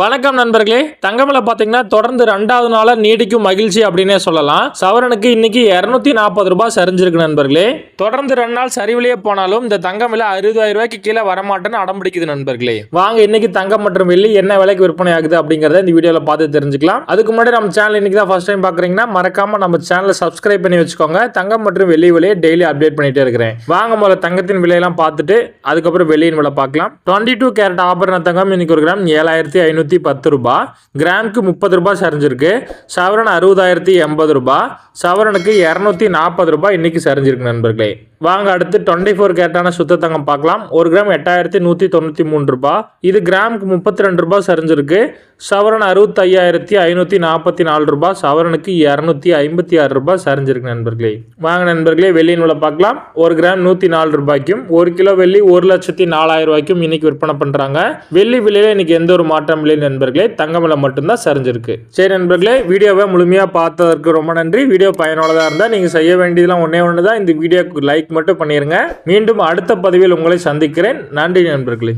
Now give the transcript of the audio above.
வணக்கம் நண்பர்களே. தங்கமலை பார்த்தீங்கன்னா தொடர்ந்து ரெண்டாவது நாளாக நீடிக்கும் மகிழ்ச்சி அப்படின்னே சொல்லலாம். சவரனுக்கு இன்னைக்கு இரநூத்தி நாற்பது ரூபாய் சரிஞ்சிருக்கு நண்பர்களே. தொடர்ந்து ரெண்டு நாள் சரிவிலேயே போனாலும் இந்த தங்கம் விலை அறுபதாயிரம் ரூபாய்க்கு கீழே வரமாட்டேன்னு அடம் பிடிக்குது நண்பர்களே. வாங்க இன்னைக்கு தங்கம் மற்றும் வெள்ளி என்ன விலைக்கு விற்பனை ஆகுது அப்படிங்கறத இந்த வீடியோல பார்த்து தெரிஞ்சுக்கலாம். அதுக்கு முன்னாடி நம்ம சேனல் இன்னைக்கு தான் ஃபர்ஸ்ட் டைம் பாக்குறீங்கன்னா மறக்காம நம்ம சேனலை சப்ஸ்கிரைப் பண்ணி வச்சுக்கோங்க. தங்கம் மற்றும் வெள்ளி விலையை டெய்லி அப்டேட் பண்ணிட்டே இருக்கிறேன். வாங்க முதல்ல தங்கத்தின் விலையெல்லாம் பார்த்துட்டு அதுக்கப்புறம் வெள்ளியின் விலை பார்க்கலாம். டுவெண்ட்டி டூ கேரட் ஆபரண தங்கம் இன்னைக்கு ஒரு கிராம் ஏழாயிரத்தி ஐநூற்றி பத்து ரூபாய் கிராமுக்கு முப்பது ரூபாய் சரிஞ்சிருக்கு சவரன் அறுபதாயிரத்தி எண்பது ரூபாய் சவரனுக்கு இரநூத்தி நாற்பது ரூபாய் இன்னைக்கு சரிஞ்சிருக்கு நண்பர்களே. வாங்க அடுத்து டுவெண்ட்டி ஃபோர் கேரட்டான சுத்த தங்கம் பார்க்கலாம். ஒரு கிராம் எட்டாயிரத்தி நூற்றி தொண்ணூற்றி மூணு ரூபாய் இது கிராமுக்கு முப்பத்தி ரெண்டு ரூபாய் சரிஞ்சிருக்கு. சவரன் அறுபத்தையாயிரத்தி ஐநூற்றி நாற்பத்தி நாலு ரூபாய் சவரனுக்கு இரநூத்தி ஐம்பத்தி ஆறு ரூபாய் சரிஞ்சிருக்கு நண்பர்களே. வாங்க நண்பர்களே வெள்ளியின் விலை பார்க்கலாம். ஒரு கிராம் நூற்றி நாலு ரூபாய்க்கும் ஒரு கிலோ வெள்ளி ஒரு லட்சத்தி நாலாயிரம் ரூபாய்க்கும் இன்னைக்கு விற்பனை பண்ணுறாங்க வெள்ளி விலையில இன்னைக்கு எந்த ஒரு மாற்றம் இல்லை நண்பர்களே. தங்கம் விலை மட்டும்தான் சரிஞ்சிருக்கு. சரி நண்பர்களே வீடியோவை முழுமையாக பார்த்ததற்கு ரொம்ப நன்றி. வீடியோ பயனுள்ளதாக இருந்தால் நீங்கள் செய்ய வேண்டியதெல்லாம் ஒன்றே ஒன்று தான் இந்த வீடியோக்கு லைக் லைக் மட்டும் பண்ணிடுங்க மீண்டும் அடுத்த பதிவில் உங்களை சந்திக்கிறேன். நன்றி நண்பர்களே.